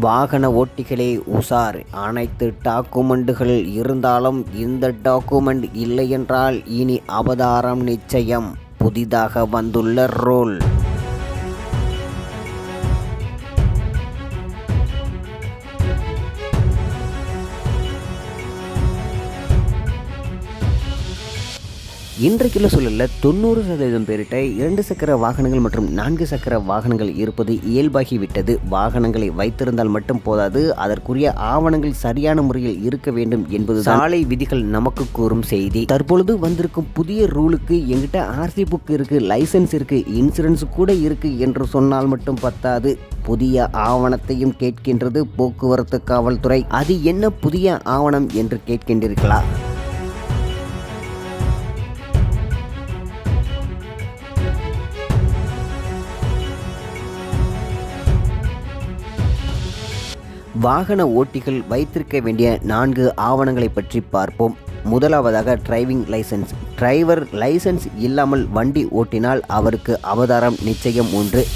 வாகன ஓட்டிகளே உஷார் அனைத்து டாக்குமெண்டுகள் இருந்தாலும் இந்த டாக்குமெண்ட் இல்லையென்றால் இனி அவதாரம் நிச்சயம். புதிதாக வந்துள்ள ரூல். இன்றைக்குள்ள சூழலில் தொண்ணூறு சதவீதம் பேரிட்ட இரண்டு சக்கர வாகனங்கள் மற்றும் நான்கு சக்கர வாகனங்கள் இருப்பது இயல்பாகிவிட்டது. வாகனங்களை வைத்திருந்தால் மட்டும் போதாது அதற்குரிய ஆவணங்கள் சரியான முறையில் இருக்க வேண்டும் என்பது சாலை விதிகள் நமக்கு கூறும் செய்தி. தற்பொழுது வந்திருக்கும் புதிய ரூலுக்கு எங்கிட்ட ஆர்சி புக் இருக்கு லைசன்ஸ் இருக்கு இன்சூரன்ஸ் கூட இருக்கு என்று சொன்னால் மட்டும் பத்தாது. புதிய ஆவணத்தையும் கேட்கின்றது போக்குவரத்து காவல்துறை. அது என்ன புதிய ஆவணம் என்று கேட்கின்றீர்களா? வாகன ஓட்டிகள் வைத்திருக்க வேண்டிய நான்கு ஆவணங்களை பற்றி பார்ப்போம். முதலாவதாக டிரைவிங் லைசன்ஸ். டிரைவர் லைசன்ஸ் இல்லாமல் வண்டி ஓட்டினால் அவருக்கு அவதாரம் நிச்சயம் ஒன்று.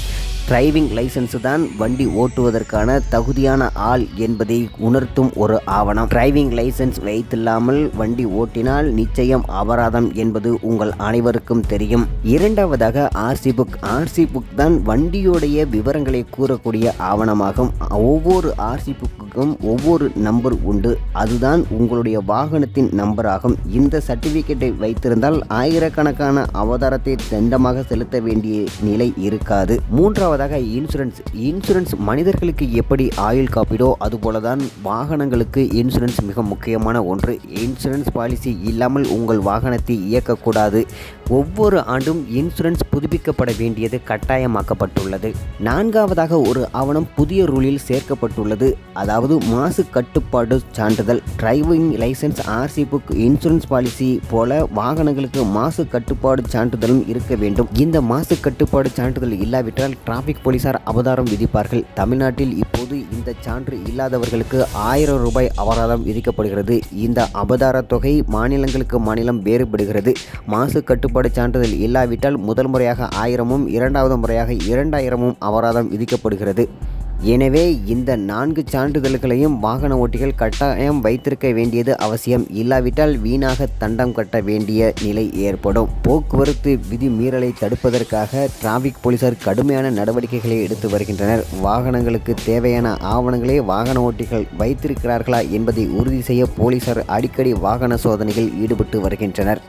டிரைவிங் லைசன்ஸு தான் வண்டி ஓட்டுவதற்கான தகுதியான ஆள் என்பதை உணர்த்தும் ஒரு ஆவணம். டிரைவிங் லைசன்ஸ் வைத்தில்லாமல் வண்டி ஓட்டினால் நிச்சயம் அபராதம் என்பது உங்கள் அனைவருக்கும் தெரியும். இரண்டாவதாக ஆர்சி புக். ஆர்சி புக் தான் வண்டியுடைய விவரங்களை கூறக்கூடிய ஆவணமாகும். ஒவ்வொரு ஆர்சி புக்குக்கும் ஒவ்வொரு நம்பர் உண்டு. அதுதான் உங்களுடைய வாகனத்தின் நம்பராகும். இந்த சர்டிஃபிகேட்டை வைத்திருந்தால் ஆயிரக்கணக்கான அவதாரத்தை தண்டமாக செலுத்த வேண்டிய நிலை இருக்காது. மூன்றாவதாக இன்சூரன்ஸ். இன்சூரன்ஸ் மனிதர்களுக்கு எப்படி ஆயுள் காப்பீடோ அதுபோல தான் வாகனங்களுக்கு இன்சூரன்ஸ் மிக முக்கியமான ஒன்று. இன்சூரன்ஸ் பாலிசி இல்லாமல் உங்கள் வாகனத்தை இயக்கக்கூடாது. ஒவ்வொரு ஆண்டும் இன்சூரன்ஸ் புதுப்பிக்கப்பட வேண்டியது கட்டாயமாக்கப்பட்டுள்ளது. நான்காவதாக ஒரு ஆவணம் புதிய ரூலில் சேர்க்கப்பட்டுள்ளது. அதாவது மாசு கட்டுப்பாடு சான்றிதழ் driving licence RC book insurance policy போல வாகனங்களுக்கு மாசு கட்டுப்பாடு சான்றிதழும் இருக்க வேண்டும். இந்த மாசு கட்டுப்பாடு சான்றிதழ் இல்லாவிட்டால் டிராபிக் டிராஃபிக் போலீசார் அபதாரம் விதிப்பார்கள். தமிழ்நாட்டில் இப்போது இந்த சான்று இல்லாதவர்களுக்கு ஆயிரம் ரூபாய் அபராதம் விதிக்கப்படுகிறது. இந்த அபதார தொகை மாநிலங்களுக்கு மாநிலம் வேறுபடுகிறது. மாசு கட்டுப்பாடு சான்றிதழ் இல்லாவிட்டால் முதல் முறையாக ஆயிரமும் இரண்டாவது முறையாக இரண்டாயிரமும் அபராதம் விதிக்கப்படுகிறது. எனவே இந்த நான்கு சான்றிதழ்களையும் வாகன ஓட்டிகள் கட்டாயம் வைத்திருக்க வேண்டியது அவசியம். இல்லாவிட்டால் வீணாக தண்டம் கட்ட வேண்டிய நிலை ஏற்படும். போக்குவரத்து விதி மீறலை தடுப்பதற்காக டிராபிக் போலீசார் கடுமையான நடவடிக்கைகளை எடுத்து வருகின்றனர். வாகனங்களுக்கு தேவையான ஆவணங்களை வாகன ஓட்டிகள் வைத்திருக்கிறார்களா என்பதை உறுதி செய்ய போலீசார் அடிக்கடி வாகன சோதனையில் ஈடுபட்டு வருகின்றனர்.